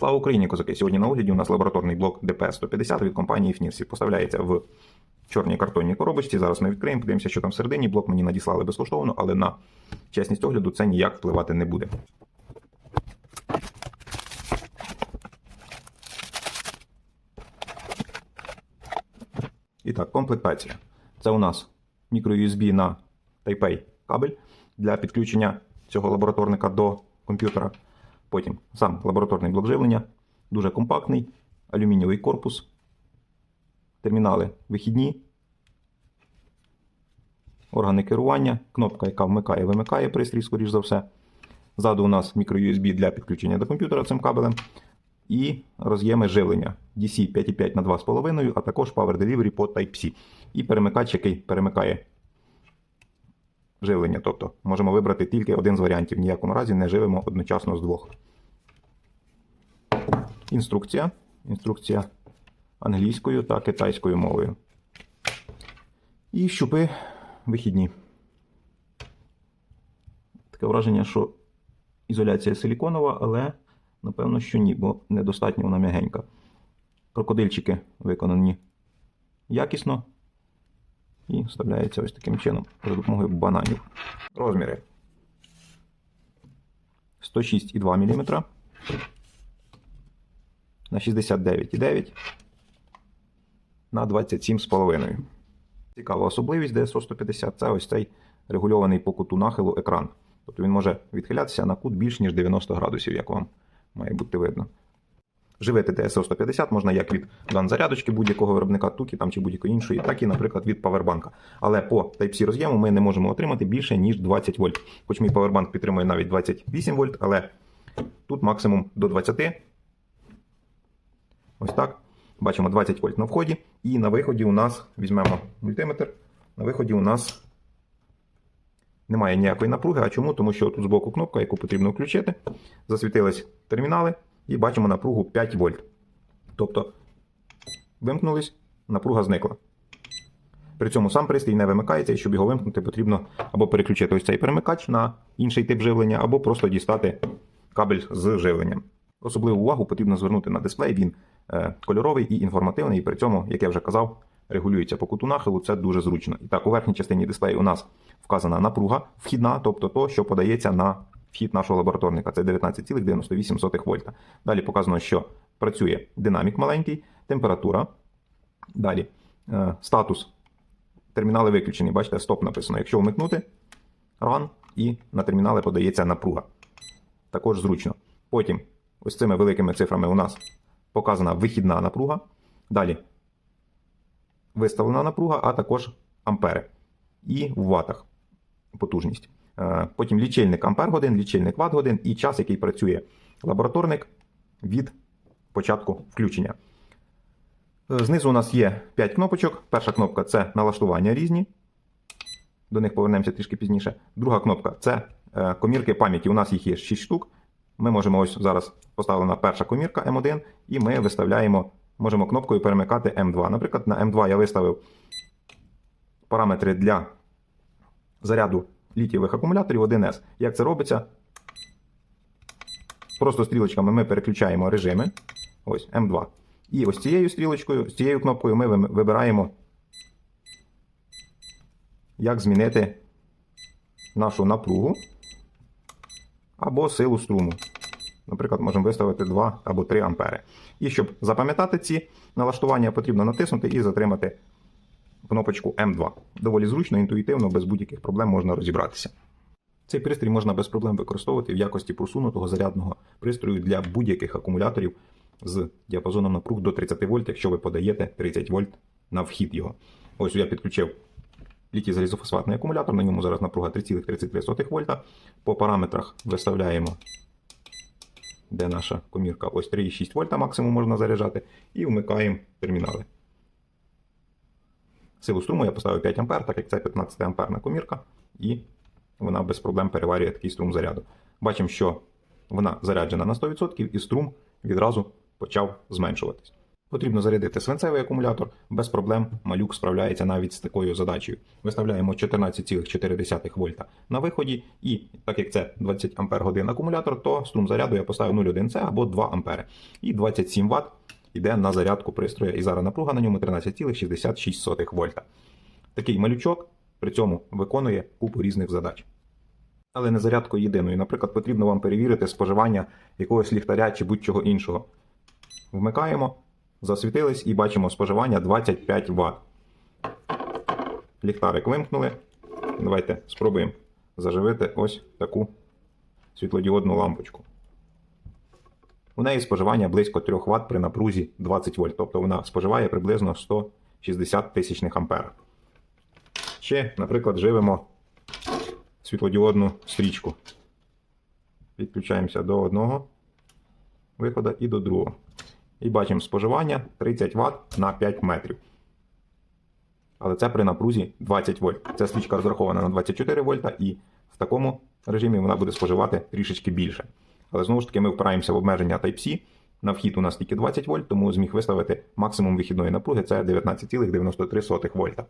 Слава Україні, козаки! Сьогодні на огляді у нас лабораторний блок ДП-150 від компанії FNIRSI. Поставляється в чорній картонній коробочці. Зараз ми відкриємо, подивимося, що там всередині. Блок мені надіслали безкоштовно, але на чесність огляду це ніяк впливати не буде. І так, комплектація. Це у нас мікро-USB на Type-A кабель для підключення цього лабораторника до комп'ютера. Потім сам лабораторний блок живлення, дуже компактний, алюмінієвий корпус, термінали вихідні, органи керування, кнопка, яка вмикає, вимикає пристрій, скоріш за все. Ззаду у нас мікро-USB для підключення до комп'ютера цим кабелем. І роз'єми живлення DC 5,5 на 2,5, а також Power Delivery по Type-C. І перемикач, який перемикає живлення. Тобто можемо вибрати тільки один з варіантів. В ніякому разі не живемо одночасно з двох. Інструкція. Інструкція англійською та китайською мовою. І щупи вихідні. Таке враження, що ізоляція силіконова, але напевно, що ні, бо недостатньо вона м'ягенька. Крокодильчики виконані якісно і вставляється ось таким чином за допомогою бананів. Розміри 106,2 мм на 69,9 на 27,5. Цікава особливість DSO 150 це ось цей регульований по куту нахилу екран. Тобто він може відхилятися на кут більш ніж 90 градусів, як вам має бути видно. Живити DSO 150 можна як від ган-зарядочки будь-якого виробника туки там, чи будь-якої іншої, так і, наприклад, від павербанка. Але по Type-C роз'єму ми не можемо отримати більше, ніж 20 вольт. Хоч мій павербанк підтримує навіть 28 вольт, але тут максимум до 20. Ось так. Бачимо 20 вольт на вході. І на виході у нас візьмемо мультиметр. На виході у нас немає ніякої напруги. А чому? Тому що тут збоку кнопка, яку потрібно включити. Засвітились термінали і бачимо напругу 5 вольт. Тобто вимкнулись, напруга зникла. При цьому сам пристрій не вимикається, і щоб його вимкнути, потрібно або переключити ось цей перемикач на інший тип живлення, або просто дістати кабель з живленням. Особливу увагу потрібно звернути на дисплей. Він е, кольоровий і інформативний, і при цьому, як я вже казав, регулюється по куту нахилу. Це дуже зручно. І так, у верхній частині дисплею у нас вказана напруга вхідна, тобто то, що подається на вхід нашого лабораторника. Це 19,98 вольта. Далі показано, що працює динамік маленький, температура. Далі е, статус. Термінали виключені. Бачите, стоп написано. Якщо вмикнути, ран, і на термінали подається напруга. Також зручно. Потім ось цими великими цифрами у нас показана вихідна напруга. Далі виставлена напруга, а також ампери. І в ватах потужність. Е, Потім лічильник ампер годин, лічильник ватт годин і час, який працює лабораторник від початку включення. Е, Знизу у нас є 5 кнопочок. Перша кнопка це налаштування різні. До них повернемося трішки пізніше. Друга кнопка це е, комірки пам'яті. У нас їх є 6 штук. Ми можемо ось зараз поставлена перша комірка М1, і ми виставляємо, можемо кнопкою перемикати М2. Наприклад, на М2 я виставив параметри для заряду літієвих акумуляторів 1С. Як це робиться? Просто стрілочками ми переключаємо режими. Ось М2. І ось цією стрілочкою, з цією кнопкою ми вибираємо, як змінити нашу напругу або силу струму. Наприклад, можемо виставити 2 або 3 ампери. І щоб запам'ятати ці налаштування, потрібно натиснути і затримати кнопочку М2. Доволі зручно, інтуїтивно, без будь-яких проблем можна розібратися. Цей пристрій можна без проблем використовувати в якості просунутого зарядного пристрою для будь-яких акумуляторів з діапазоном напруг до 30 вольт, якщо ви подаєте 30 вольт на вхід його. Ось я підключив літій залізофосфатний акумулятор, на ньому зараз напруга 3,33 вольта. По параметрах виставляємо, де наша комірка, ось 3,6 вольта максимум можна заряджати, і вмикаємо термінали. Силу струму я поставив 5 А, так як це 15 амперна комірка, і вона без проблем переварює такий струм заряду. Бачимо, що вона заряджена на 100% і струм відразу почав зменшуватись. Потрібно зарядити свинцевий акумулятор, без проблем малюк справляється навіть з такою задачею. Виставляємо 14,4 вольта на виході, і так як це 20 Ампер акумулятор, то струм заряду я поставив 0,1 С або 2 Ампери. І 27 Вт йде на зарядку пристрою, і зараз напруга на ньому 13,66 вольта. Такий малючок при цьому виконує купу різних задач. Але не зарядкою єдиною. Наприклад, потрібно вам перевірити споживання якогось ліхтаря чи будь-чого іншого. Вмикаємо, засвітились і бачимо споживання 25 Вт. Ліхтарик вимкнули. Давайте спробуємо заживити ось таку світлодіодну лампочку. У неї споживання близько 3 Вт при напрузі 20 вольт, тобто вона споживає приблизно 160 тисячних ампер. Ще, наприклад, живемо світлодіодну стрічку. Підключаємося до одного виходу і до другого. І бачимо споживання 30 Вт на 5 метрів. Але це при напрузі 20 вольт. Ця стрічка розрахована на 24 вольта, і в такому режимі вона буде споживати трішечки більше. Але знову ж таки ми впираємося в обмеження Type-C. На вхід у нас тільки 20 вольт, тому зміг виставити максимум вихідної напруги це 19,93 вольта.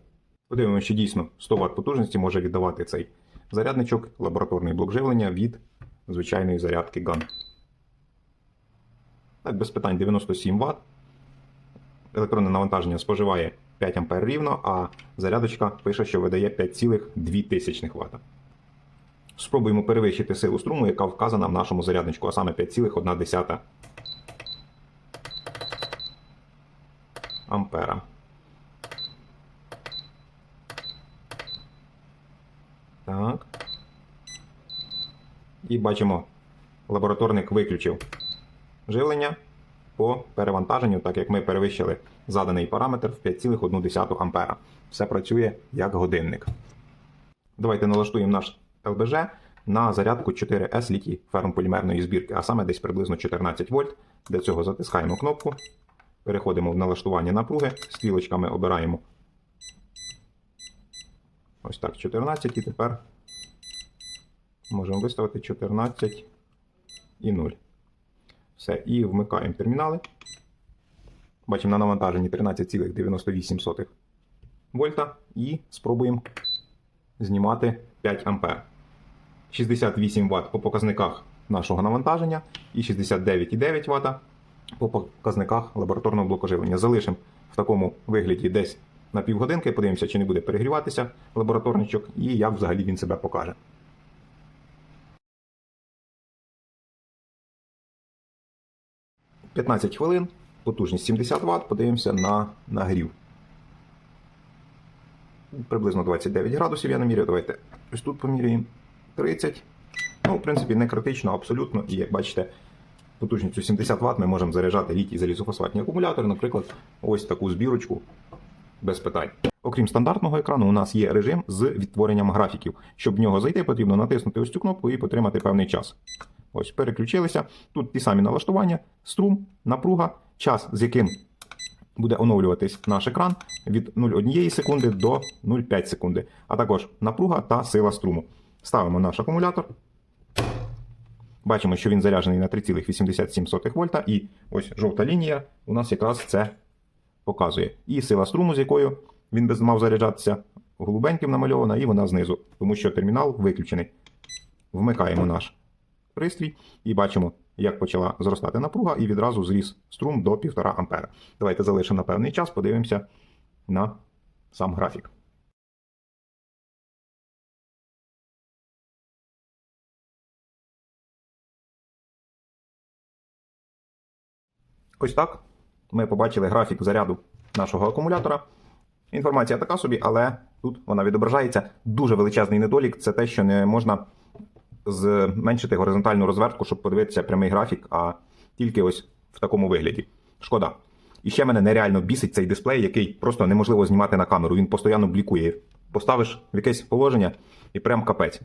Подивимося, що дійсно 100 Вт потужності може віддавати цей зарядничок, лабораторний блок живлення від звичайної зарядки GAN. Так, без питань 97 Вт. Електронне навантаження споживає 5 А рівно, а зарядочка пише, що видає 5,2 Вт. Спробуємо перевищити силу струму, яка вказана в нашому зарядничку, а саме 5,1 ампера. Так. І бачимо, лабораторник виключив живлення по перевантаженню, так як ми перевищили заданий параметр в 5,1 А. Все працює як годинник. Давайте налаштуємо наш ЛБЖ на зарядку 4С літій фермполімерної збірки, а саме десь приблизно 14 вольт. Для цього затискаємо кнопку, переходимо в налаштування напруги, стрілочками обираємо ось так 14 і тепер можемо виставити 14 і 0. Все, і вмикаємо термінали. Бачимо на навантаженні 13,98 вольта і спробуємо знімати 5 ампер. 68 Вт по показниках нашого навантаження і 69,9 Вт по показниках лабораторного блоку живлення. Залишимо в такому вигляді десь на півгодинки, подивимося, чи не буде перегріватися лабораторничок і як взагалі він себе покаже. – 15 хвилин, потужність 70 Вт, подивимося на нагрів. Приблизно 29 градусів я наміряю. Давайте ось тут поміряємо 30. Ну, в принципі, не критично, абсолютно. І як бачите, потужністю 70 Вт ми можемо заряджати літій залізофосфатні акумулятори, наприклад, ось таку збірочку без питань. Окрім стандартного екрану, у нас є режим з відтворенням графіків. Щоб в нього зайти, потрібно натиснути ось цю кнопку і потримати певний час. Ось, переключилися. Тут ті самі налаштування, струм, напруга, час, з яким буде оновлюватись наш екран від 0,1 секунди до 0,5 секунди, а також напруга та сила струму. Ставимо наш акумулятор. Бачимо, що він заряджений на 3,87 вольта, і ось жовта лінія у нас якраз це показує. І сила струму, з якою він мав заряджатися, голубеньким намальована, і вона знизу, тому що термінал виключений. Вмикаємо наш пристрій і бачимо, як почала зростати напруга, і відразу зріс струм до 1,5 А. Давайте залишимо на певний час, подивимося на сам графік. Ось так. Ми побачили графік заряду нашого акумулятора. Інформація така собі, але тут вона відображається. Дуже величезний недолік це те, що не можна зменшити горизонтальну розвертку, щоб подивитися прямий графік, а тільки ось в такому вигляді. Шкода. І ще мене нереально бісить цей дисплей, який просто неможливо знімати на камеру. Він постійно блікує. Поставиш в якесь положення і прям капець.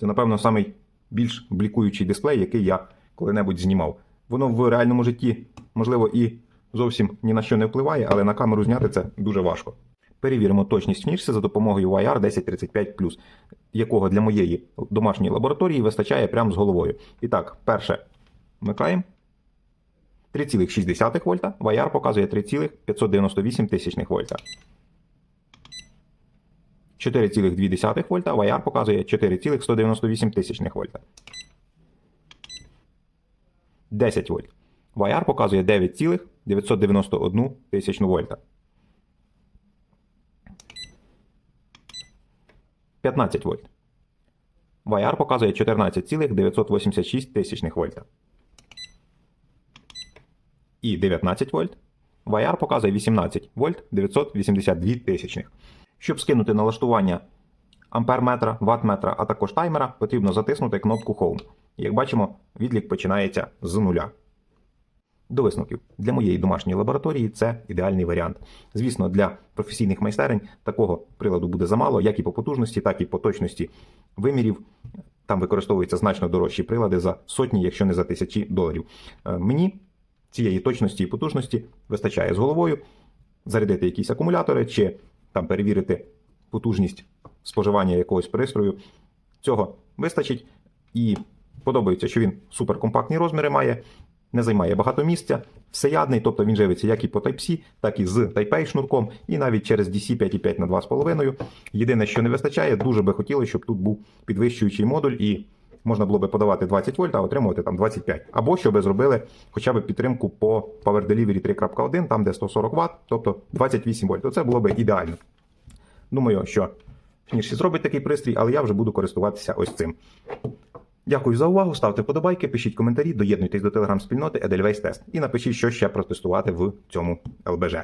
Це, напевно, самий більш блікуючий дисплей, який я коли-небудь знімав. Воно в реальному житті, можливо, і зовсім ні на що не впливає, але на камеру зняти це дуже важко. Перевіримо точність фнішси за допомогою YR 1035 якого для моєї домашньої лабораторії вистачає прямо з головою. І так, перше вмикаємо. 3,6 вольта, ваяр показує 3,598 тисячних вольта. 4,2 вольта, ваяр показує 4,198 тисячних вольта. 10 вольт. Ваяр показує 9,991 тисячну вольта. 15 вольт. Ваяр показує 14,986 тисячних вольта. І 19 вольт. Ваяр показує 18 вольт 982 тисячних. Щоб скинути налаштування амперметра, ваттметра, а також таймера, потрібно затиснути кнопку Home. Як бачимо, відлік починається з нуля. До висновків. Для моєї домашньої лабораторії це ідеальний варіант. Звісно, для професійних майстерень такого приладу буде замало, як і по потужності, так і по точності вимірів. Там використовуються значно дорожчі прилади за сотні, якщо не за тисячі доларів. Е, Мені цієї точності і потужності вистачає з головою зарядити якісь акумулятори чи там перевірити потужність споживання якогось пристрою. Цього вистачить і подобається, що він суперкомпактні розміри має, не займає багато місця, всеядний, тобто він живиться як і по Type-C, так і з Type-A шнурком, і навіть через DC 5.5 на 2,5. Єдине, що не вистачає, дуже би хотілося, щоб тут був підвищуючий модуль і можна було би подавати 20 вольт, а отримувати там 25. Або щоб зробили хоча б підтримку по Power Delivery 3.1, там де 140 Вт, тобто 28 вольт. Оце було би ідеально. Думаю, що Фініші зробить такий пристрій, але я вже буду користуватися ось цим. Дякую за увагу. Ставте подобайки, пишіть коментарі, доєднуйтесь до телеграм-спільноти Edelweiss Test і напишіть, що ще протестувати в цьому ЛБЖ.